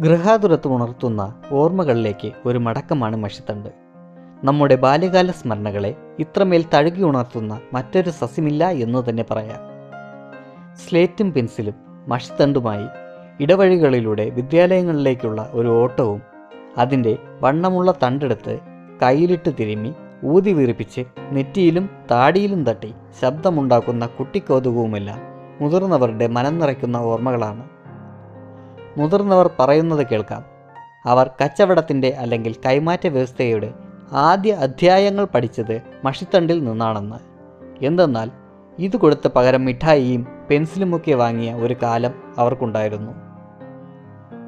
ഗൃഹാതുരത്വം ഉണർത്തുന്ന ഓർമ്മകളിലേക്ക് ഒരു മടക്കമാണ് മഷിത്തണ്ട്. നമ്മുടെ ബാല്യകാല സ്മരണകളെ ഇത്രമേൽ തഴുകി ഉണർത്തുന്ന മറ്റൊരു സസ്യമില്ല എന്ന് തന്നെ പറയാം. സ്ലേറ്റും പെൻസിലും മഷിത്തണ്ടുമായി ഇടവഴികളിലൂടെ വിദ്യാലയങ്ങളിലേക്കുള്ള ഒരു ഓട്ടവും അതിന്റെ വണ്ണമുള്ള തണ്ടെടുത്ത് കയ്യിലിട്ട് തിരുമ്മി ഊതി വീറിപ്പിച്ച് നെറ്റിയിലും താടിയിലും തട്ടി ശബ്ദമുണ്ടാക്കുന്ന കുട്ടിക്കൗതുകവുമെല്ലാം മുതിർന്നവരുടെ മനം നിറയ്ക്കുന്ന ഓർമ്മകളാണ്. മുതിർന്നവർ പറയുന്നത് കേൾക്കാം. അവർ കച്ചവടത്തിന്റെ അല്ലെങ്കിൽ കൈമാറ്റ വ്യവസ്ഥയുടെ ആദ്യ അധ്യായങ്ങൾ പഠിച്ചത് മഷിത്തണ്ടിൽ നിന്നാണെന്ന്. എന്തെന്നാൽ ഇത് കൊടുത്ത് പകരം മിഠായിയും പെൻസിലുമൊക്കെ വാങ്ങിയ ഒരു കാലം അവർക്കുണ്ടായിരുന്നു.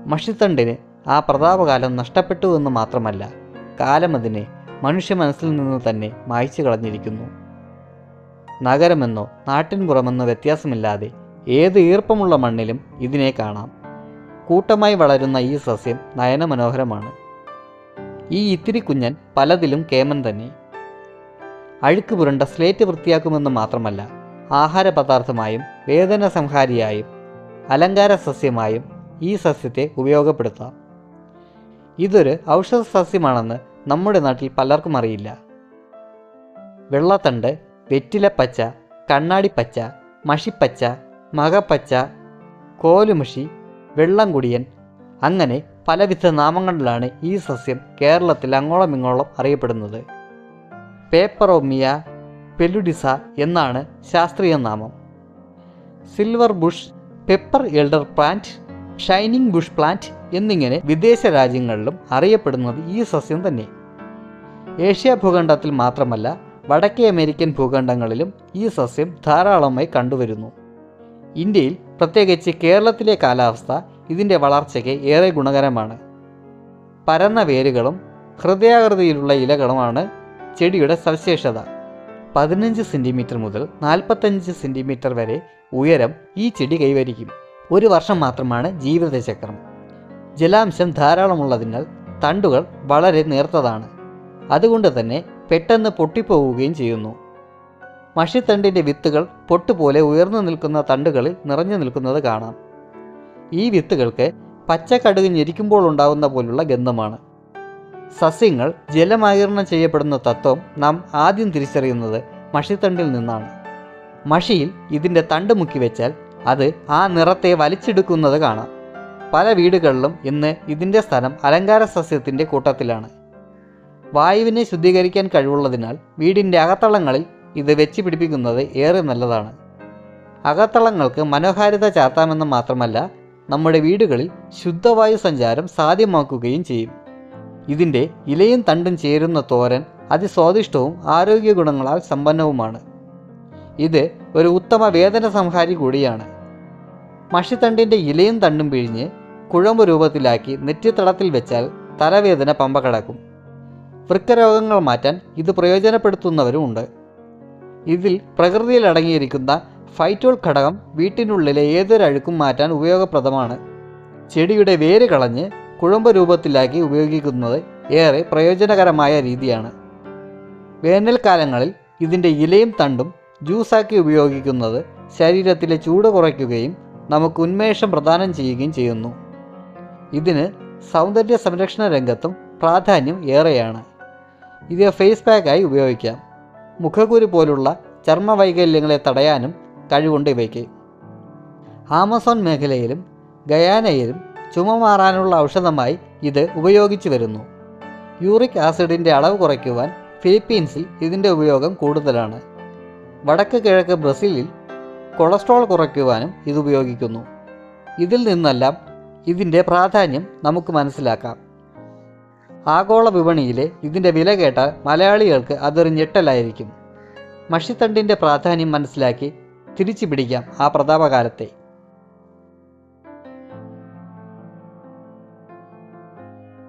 മഷിത്തണ്ടിന് ആ പ്രതാപകാലം നഷ്ടപ്പെട്ടു എന്ന് മാത്രമല്ല കാലം അതിനെ മനുഷ്യ മനസ്സിൽ നിന്ന് തന്നെ മായ്ച്ചു കളഞ്ഞിരിക്കുന്നു. നഗരമെന്നോ നാട്ടിൻപുറമെന്നോ വ്യത്യാസമില്ലാതെ ഏത് ഈർപ്പമുള്ള മണ്ണിലും ഇതിനെ കാണാം. കൂട്ടമായി വളരുന്ന ഈ സസ്യം നയനമനോഹരമാണ്. ഈ ഇത്തിരി കുഞ്ഞൻ പലതിലും കേമൻ തന്നെ. അഴുക്ക് പുരണ്ട സ്ലേറ്റ് വൃത്തിയാക്കുമെന്ന് മാത്രമല്ല ആഹാര പദാർത്ഥമായും വേദന സംഹാരിയായും അലങ്കാര സസ്യമായും ഈ സസ്യത്തെ ഉപയോഗപ്പെടുത്താം. ഇതൊരു ഔഷധ സസ്യമാണെന്ന് നമ്മുടെ നാട്ടിൽ പലർക്കും അറിയില്ല. വെള്ളത്തണ്ട് വെറ്റിലപ്പച്ച കണ്ണാടിപ്പച്ച മഷിപ്പച്ച മകപ്പച്ച കോലുമഷി വെള്ളംകുടിയൻ. അങ്ങനെ പലവിധ നാമങ്ങളിലാണ് ഈ സസ്യം കേരളത്തിൽ അങ്ങോളം ഇങ്ങോളം അറിയപ്പെടുന്നത്. പേപ്പറോമിയ പെലുഡിസ എന്നാണ് ശാസ്ത്രീയ നാമം. Silver bush pepper elder plant shining bush plant എന്നിങ്ങനെ വിദേശ രാജ്യങ്ങളിലും അറിയപ്പെടുന്നത് ഈ സസ്യം തന്നെ. ഏഷ്യ ഭൂഖണ്ഡത്തിൽ മാത്രമല്ല വടക്കേ അമേരിക്കൻ ഭൂഖണ്ഡങ്ങളിലും ഈ സസ്യം ധാരാളമായി കണ്ടുവരുന്നു. ഇന്ത്യയിൽ പ്രത്യേകിച്ച് കേരളത്തിലെ കാലാവസ്ഥ ഇതിന്റെ വളർച്ചയ്ക്ക് ഏറെ ഗുണകരമാണ്. പരന്ന വേരുകളും ഹൃദയാകൃതിയിലുള്ള ഇലകളുമാണ് ചെടിയുടെ സവിശേഷത. പതിനഞ്ച് സെന്റിമീറ്റർ മുതൽ നാൽപ്പത്തഞ്ച് സെന്റിമീറ്റർ വരെ ഉയരം ഈ ചെടി കൈവരിക്കും. ഒരു വർഷം മാത്രമാണ് ജീവിതചക്രം. ജലാംശം ധാരാളമുള്ളതിനാൽ തണ്ടുകൾ വളരെ നേർത്തതാണ്. അതുകൊണ്ട് തന്നെ പെട്ടെന്ന് പൊട്ടിപ്പോവുകയും ചെയ്യുന്നു. മഷിത്തണ്ടിന്റെ വിത്തുകൾ പൊട്ടുപോലെ ഉയർന്നു നിൽക്കുന്ന തണ്ടുകളിൽ നിറഞ്ഞു നിൽക്കുന്നത് കാണാം. ഈ വിത്തുകൾക്ക് പച്ചക്കടുക് ഞെരിക്കുമ്പോൾ ഉണ്ടാകുന്ന പോലുള്ള ഗന്ധമാണ്. സസ്യങ്ങൾ ജലമാകിരണം ചെയ്യപ്പെടുന്ന തത്വം നാം ആദ്യം തിരിച്ചറിയുന്നത് മഷിത്തണ്ടിൽ നിന്നാണ്. മഷിയിൽ ഇതിന്റെ തണ്ട് മുക്കി വെച്ചാൽ അത് ആ നിറത്തെ വലിച്ചെടുക്കുന്നത് കാണാം. പല വീടുകളിലും ഇന്ന് ഇതിന്റെ സ്ഥലം അലങ്കാര സസ്യത്തിന്റെ കൂട്ടത്തിലാണ്. വായുവിനെ ശുദ്ധീകരിക്കാൻ കഴിവുള്ളതിനാൽ വീടിന്റെ അകത്തളങ്ങളിൽ ഇത് വെച്ച് പിടിപ്പിക്കുന്നത് ഏറെ നല്ലതാണ്. അകത്തളങ്ങൾക്ക് മനോഹാരിത ചാർത്താമെന്ന് മാത്രമല്ല നമ്മുടെ വീടുകളിൽ ശുദ്ധവായു സഞ്ചാരം സാധ്യമാക്കുകയും ചെയ്യും. ഇതിന്റെ ഇലയും തണ്ടും ചേരുന്ന തോരൻ അതിസ്വാദിഷ്ടവും ആരോഗ്യ ഗുണങ്ങളാൽ സമ്പന്നവുമാണ്. ഇത് ഒരു ഉത്തമ വേദന സംഹാരി കൂടിയാണ്. മഷിത്തണ്ടിന്റെ ഇലയും തണ്ടും പിഴിഞ്ഞ് കുഴമ്പ് രൂപത്തിലാക്കി നെറ്റിത്തടത്തിൽ വെച്ചാൽ തലവേദന പമ്പ കടക്കും. വൃക്കരോഗങ്ങൾ മാറ്റാൻ ഇത് പ്രയോജനപ്പെടുത്തുന്നവരുമുണ്ട് ഇതിൽ പ്രകൃതിയിൽ അടങ്ങിയിരിക്കുന്ന ഫൈറ്റോൾ ഘടകം വീട്ടിനുള്ളിലെ ഏതൊരു അഴുക്കും മാറ്റാൻ ഉപയോഗപ്രദമാണ്. ചെടിയുടെ വേര് കളഞ്ഞ് കുഴമ്പ് രൂപത്തിലാക്കി ഉപയോഗിക്കുന്നത് ഏറെ പ്രയോജനകരമായ രീതിയാണ്. വേനൽക്കാലങ്ങളിൽ ഇതിന്റെ ഇലയും തണ്ടും ജ്യൂസാക്കി ഉപയോഗിക്കുന്നത് ശരീരത്തിലെ ചൂട് കുറയ്ക്കുകയും നമുക്ക് ഉന്മേഷം പ്രദാനം ചെയ്യുകയും ചെയ്യുന്നു. ഇതിന് സൗന്ദര്യ സംരക്ഷണ രംഗത്തും പ്രാധാന്യം ഏറെയാണ്. ഇത് ഫേസ് പാക്കായി ഉപയോഗിക്കാം. മുഖക്കുരു പോലുള്ള ചർമ്മവൈകല്യങ്ങളെ തടയാനും കഴിവുണ്ട് ഇവയ്ക്ക്. ആമസോൺ മേഖലയിലും ഗയാനയിലും ചുമ മാറാനുള്ള ഔഷധമായി ഇത് ഉപയോഗിച്ചു വരുന്നു. യൂറിക് ആസിഡിന്റെ അളവ് കുറയ്ക്കുവാൻ ഫിലിപ്പീൻസിൽ ഇതിന്റെ ഉപയോഗം കൂടുതലാണ്. വടക്ക് കിഴക്ക് ബ്രസീലിൽ കൊളസ്ട്രോൾ കുറയ്ക്കുവാനും ഇത് ഉപയോഗിക്കുന്നു. ഇതിൽ നിന്നെല്ലാം ഇതിന്റെ പ്രാധാന്യം നമുക്ക് മനസ്സിലാക്കാം. ആഗോള വിപണിയിലെ ഇതിന്റെ വില കേട്ടാൽ മലയാളികൾക്ക് അതൊരു ഞെട്ടലായിരിക്കും. മഷിത്തണ്ടിന്റെ പ്രാധാന്യം മനസ്സിലാക്കി തിരിച്ചു പിടിക്കാം ആ പ്രതാപകാലത്തെ.